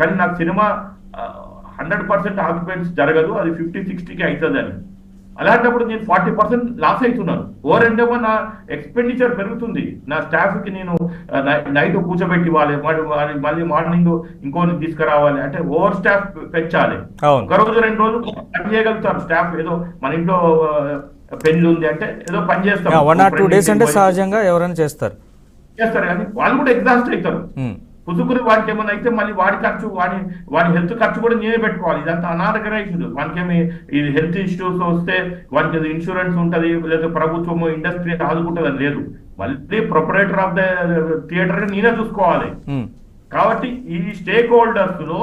కానీ నాకు cinema hundred percent occupancy జరగదు అది ఫిఫ్టీ సిక్స్టీకి అవుతుంది అని అలాంటప్పుడు నేను ఫార్టీ పర్సెంట్ లాస్ అవుతున్నాను. ఓవర్ అండ్ నా ఎక్స్పెండిచర్ పెరుగుతుంది. నా స్టాఫ్కి నేను నైట్ కూర్చోబెట్టి ఇవ్వాలి మళ్ళీ మార్నింగ్ ఇంకోని తీసుకురావాలి. అంటే ఓవర్ స్టాఫ్ పెంచాలి. ఒక రోజు రెండు రోజులు పని చేయగలుగుతారు స్టాఫ్ ఏదో మన ఇంట్లో పెళ్ళి ఉంది అంటే ఏదో పని చేస్తారు వన్ ఆర్ టూ డేస్ అంటే సహజంగా ఎవరైనా చేస్తారు. చేస్తారు. కానీ వాళ్ళు కూడా ఎగ్జాస్ట్ అవుతారు. పుసుకుని వాడికి ఏమైనా అయితే మళ్ళీ వాడి ఖర్చు వాడి వాడి హెల్త్ ఖర్చు కూడా నేనే పెట్టుకోవాలి. ఇదంతా అనార్గనైజ్డ్ వానికి ఏమి ఇది హెల్త్ ఇష్యూస్ వస్తే వానికి ఏదో ఇన్సూరెన్స్ ఉంటుంది లేదా ప్రభుత్వం ఇండస్ట్రీ ఆదుకుంటుంది అని లేదు. మళ్ళీ ప్రొపరేటర్ ఆఫ్ ద థియేటర్ నేనే చూసుకోవాలి. కాబట్టి ఈ స్టేక్ హోల్డర్స్లో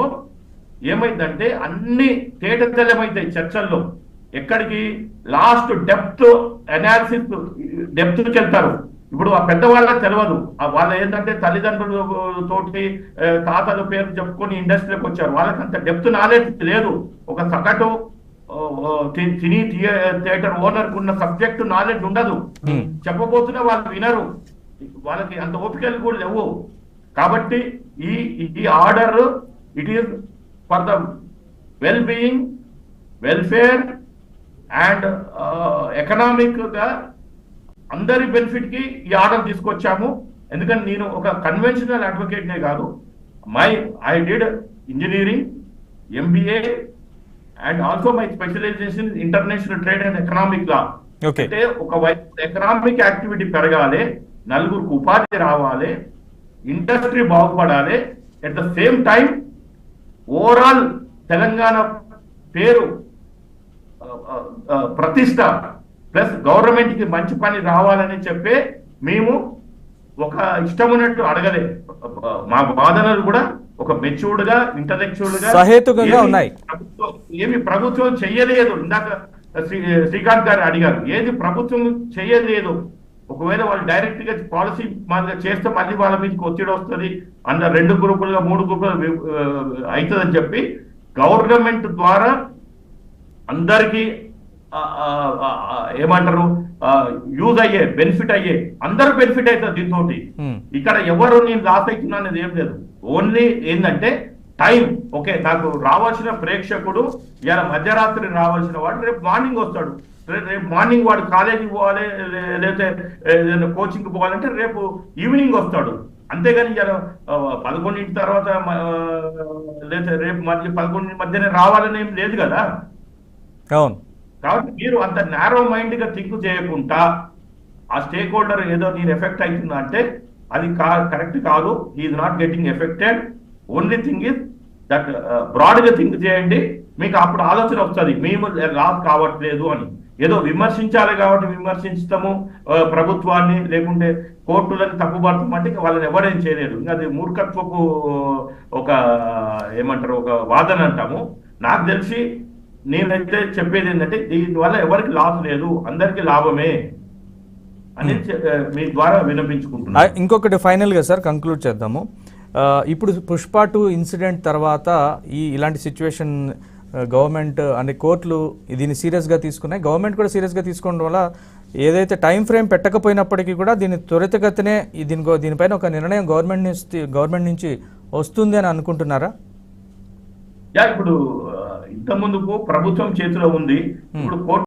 ఏమైందంటే అన్ని తేటతెల్లమైతాయి చర్చల్లో? ఎక్కడికి లాస్ట్ డెప్త్ అనాలిసిస్ డెప్త్కి వెళ్తారు. ఇప్పుడు ఆ పెద్దవాళ్ళకి తెలియదు ఆ వాళ్ళు ఏంటంటే తల్లిదండ్రులు తోటి తాతల పేరు చెప్పుకొని ఇండస్ట్రీలోకి వచ్చారు. వాళ్ళకి అంత డెప్త్ నాలెడ్జ్ లేదు. ఒక సగటు సినీ థియే- థియేటర్ ఓనర్ ఉన్న సబ్జెక్ట్ నాలెడ్జ్ ఉండదు. చెప్పబోతున్నా వాళ్ళు వినరు. వాళ్ళకి అంత ఓపికలు కూడా లేవు. కాబట్టి ఈ ఈ order it is for the well being welfare and ఎకనామిక్గా అందరి బెనిఫిట్కి ఈ ఆర్డర్ తీసుకొచ్చాము. ఎందుకంటే నేను ఒక కన్వెన్షనల్ అడ్వకేట్ నే కాదు. My I did engineering MBA and also my specialisation international trade and economic law అంటే ఒక ఎకనామిక్ యాక్టివిటీ పెరగాలి నలుగురికి ఉపాధి రావాలి ఇండస్ట్రీ బాగుపడాలి. At the same time overall Telangana పేరు ప్రతిష్ట ప్లస్ గవర్నమెంట్కి మంచి పని రావాలని చెప్పే మేము ఒక ఇష్టం ఉన్నట్టు అడగలే. మా వాదనలు కూడా ఒక మెచ్యూర్డ్గా ఇంటలెక్చువల్గా సహేతుకంగా ఉన్నాయి. ప్రభుత్వం- ఏమి ప్రభుత్వం చెయ్యలేదు. ఇందాక శ్రీ శ్రీకాంత్ గారు అడిగారు ఏది ప్రభుత్వం చెయ్యలేదు? ఒకవేళ వాళ్ళు డైరెక్ట్గా పాలసీ మాదిరిగా చేస్తే మళ్ళీ వాళ్ళ మీదకి ఒత్తిడి వస్తుంది అన్న రెండు గ్రూపులుగా మూడు గ్రూపులుగా అవుతుందని చెప్పి గవర్నమెంట్ ద్వారా అందరికీ ఏమంటారు? యూజ్ అయ్యే బెనిఫిట్ అయ్యే అందరూ బెనిఫిట్ అవుతుంది దీంతో. ఇక్కడ ఎవరు నేను లాస్ అవుతున్నా అనేది ఏం లేదు. ఓన్లీ ఏంటంటే టైం ఓకే నాకు రావాల్సిన ప్రేక్షకుడు ఇలా మధ్యరాత్రి రావాల్సిన వాడు రేపు మార్నింగ్ వస్తాడు. రేపు మార్నింగ్ వాడు కాలేజీకి పోవాలి లేకపోతే కోచింగ్కి పోవాలంటే రేపు ఈవినింగ్ వస్తాడు. అంతేగాని ఇలా పదకొండింటి తర్వాత లేకపోతే రేపు మధ్య పదకొండింటి మధ్యనే రావాలని ఏం లేదు కదా. అవును. కాబట్టి మీరు అంత నేరో మైండ్గా థింక్ చేయకుండా ఆ స్టేక్ హోల్డర్ ఏదో నేను ఎఫెక్ట్ అవుతుందా అంటే అది కరెక్ట్ కాదు. Is not getting affected only thing is that బ్రాడ్గా థింక్ చేయండి. మీకు అప్పుడు ఆలోచన వస్తుంది. మేము లాస్ కావట్లేదు అని. ఏదో విమర్శించాలి కాబట్టి విమర్శించటము uh, ప్రభుత్వాన్ని లేకుంటే కోర్టులను తప్పుపడతామంటే అంటే వాళ్ళని ఎవరేం చేయలేరు. ఇంకా అది మూర్ఖత్వపు uh, ఒక ఏమంటారు ఒక వాదన అంటాము. నాకు తెలిసి నేనైతే చెప్పేది ఏంటంటే దీనివల్ల ఎవరికి లాస్ లేదు అందరికి లాభమే అని చె- మీ ద్వారా ఆ, వినిపించుకుంటున్నాను ఇంకొకటి ఫైనల్గా సార్ కంక్లూడ్ చేద్దాము. ఇప్పుడు పుష్ప టూ ఇన్సిడెంట్ తర్వాత ఈ ఇలాంటి సిచ్యువేషన్ గవర్నమెంట్ అంటే కోర్టులు దీన్ని సీరియస్గా తీసుకున్నాయి. గవర్నమెంట్ కూడా సీరియస్గా తీసుకోవడం వల్ల ఏదైతే టైం ఫ్రేమ్ పెట్టకపోయినప్పటికీ కూడా దీన్ని త్వరితగతినే దీని దీనిపైన ఒక నిర్ణయం గవర్నమెంట్ నుంచి గవర్నమెంట్ నుంచి వస్తుంది అని అనుకుంటున్నారా? యా ఇప్పుడు ఇంత ముందుకు ప్రభుత్వం చేతిలో ఉంది. ఇప్పుడు కోర్టు